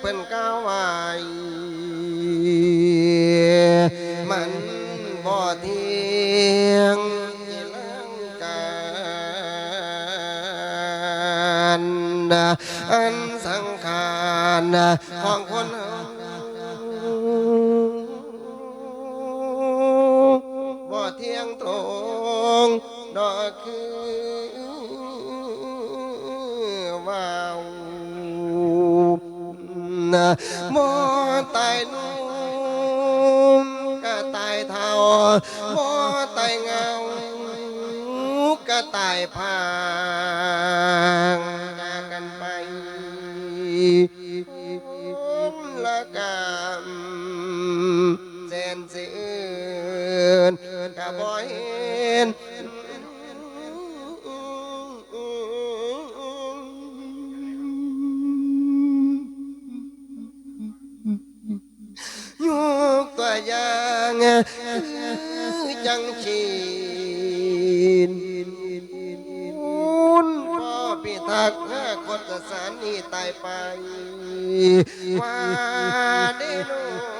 เพิ่นก้าวไว้มันบ่เที่ยงอันสังขารของคน มอตายนุ่มก็ตายเท่ามอตายเงาก็ตายพา อพิทักษ์หน้าคนสารนี่ตายไปว่าได้รู้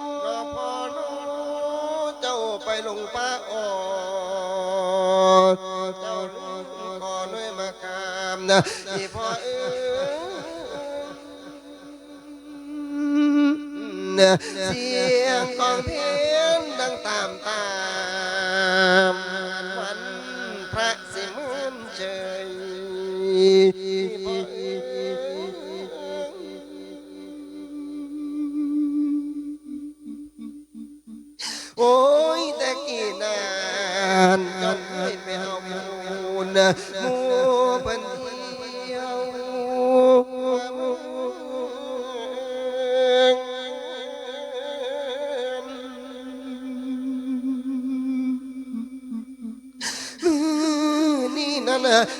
ามนะที่พ่อเอ้เสียงของเพลงดังตามตามวันพระสิมุนเฉยพ่อโอ้ยแต่กี่นานจนให้ไปเอามูลมู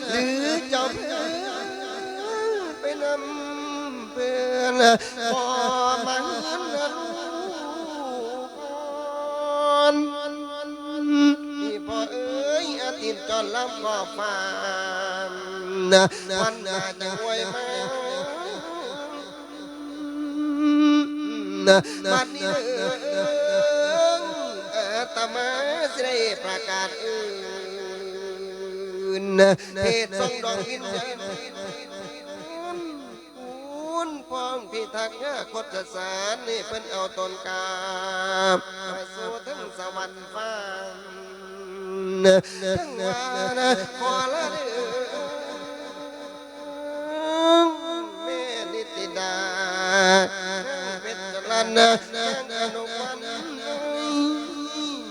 หรือเจ้าเพื่อนไปนำเพื่อนพอมันรู้ที่พ่อเอ้ยอาทิตย์จอนรับก็ฟันวันหน้าจะรวยมาบัดนี้เอออาตมาสิได้ประกาศอื่ นเพศทรงดอกวิญญาณคุณพ้องพิทักษ์กฎสารนี่เพิ่นเอาตนกาไปสู่ถึงสวรรค์ฟ้าทั้งวานขอละเด้อแม่นิติดาเป็นรันนะอนุวัน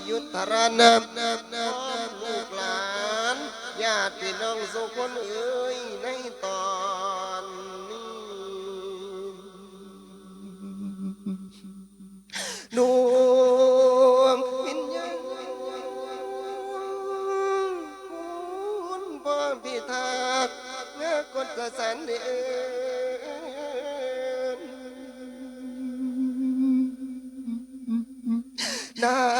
ยุทธรานลู คนเอ้ยในตอนนี้ดวงวิญญาณคุณพ่อพิทักษ์เนื้อกฎสันเดนา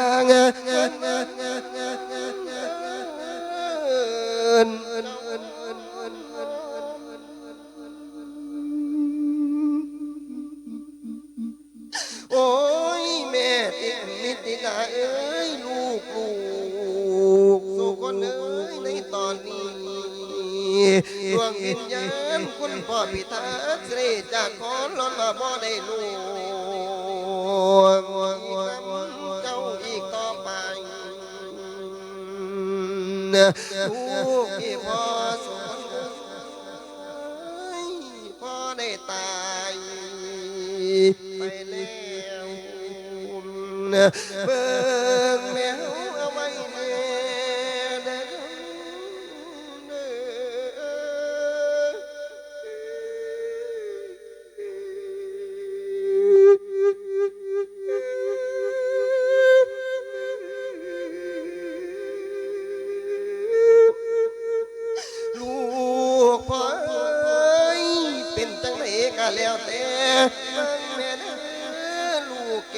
ดนิติดาเอ้ยลูกลูกสู่คนเอ้ยในตอนนี้ดวงวิญญาณคุณพ่อพิทักษ์เสด็จจากขอร้อนมาบ่ได้ลูกเจ้าอีกต่อไปลูกที่พ่อส เบิ่งแมวเอาไว้แน่เด้อลูกพ่อเอ้ยเป็นจังไหนก็แล้วแต่เบิ่งแม่เด้อลูกแก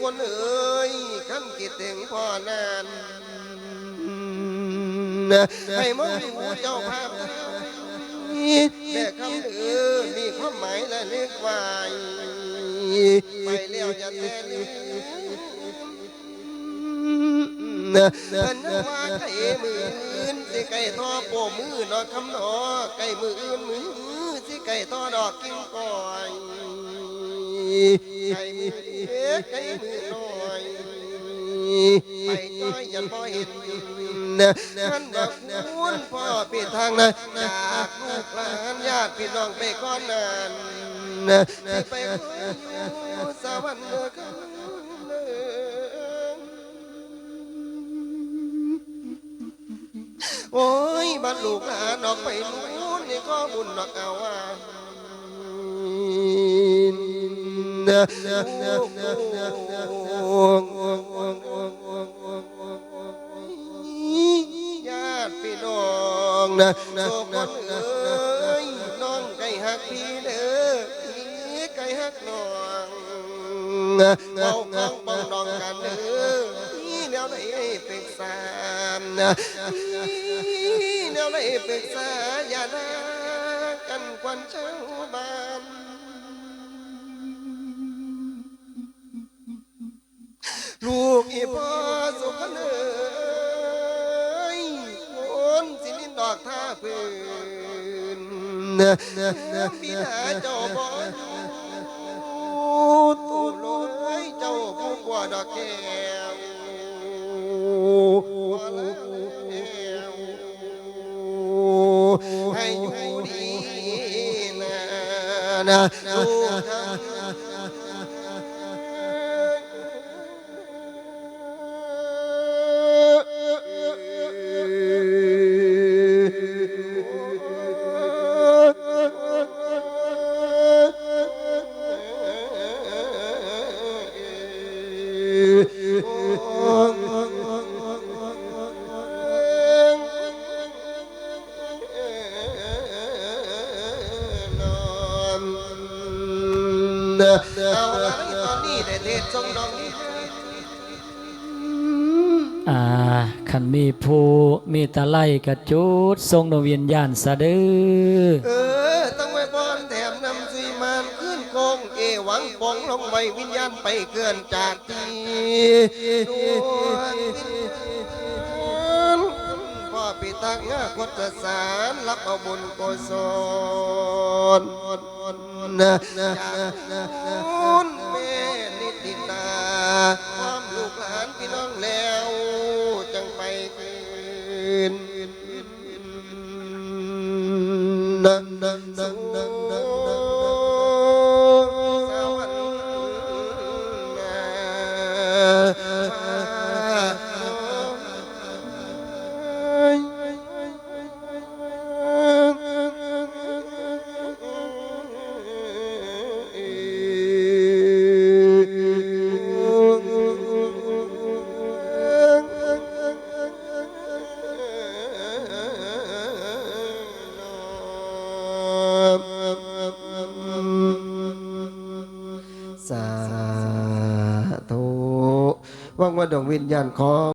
คนเอ้ยคำคิดถึงพ่อนานให้มองดูเจ้าภาพแต่คำเอือมีความหมายและนึกไว้ไปแล้วอย่าแต่ลืมนะอันนั้นว่าไก่มืออื่นสิไก่ทอโปมือนอคำนอไก่มืออื่นมือสิไก่ทอดอกกิ้งก่อย ไก่มือเอ๊ะไก่มือน้อยไปจ้อยย่าบ่เห็นนะท่านบอกคุณพ่อปิดทางนะจากลูกหลานญาติพี่น้องไปก้อนนานนะสิไปคอยอยู่สวรรค์เด้อครับเด้อโอ้ยบ้านลูกหลานออกไปนู้นนี่ก็บุญนอกเอาว่า ญาติพี่น้องนะโศกคนเอ้ยน้องไก่หักพี่เด้อพี่ไก่หักน้องเอาของปองดองกันเด้อพี่แนวไหนเป็นสามนะพี่แนวไหนเป็นสาอย่าลากันควันเจ้าบ้าน ลูกอีพ่อสุขเนยคนสิลินดอกท่าพื้นบิดาเจ้าบ่อยู่ตูบเลยเจ้าผู้กว่ดอกแก้วบ่แล้วให้อยู่ดีนะ เอาละตอนนี้ได้เทศทรงดอกนี้อ่าขันมีผู้มีตะไลกระจุดทรงดวงวิญญาณสะดือ ลงไว้วิญญาณไปเกินจากที่ดวงวิญญาณพ่อปิตักงาคตสารรับเอาบุญกุศลนะจากคุณแม่นิติตาความลูกหลานพี่น้องแล้วจังไปคืนนะนะนะนะนะน ดวงวิญญาณของ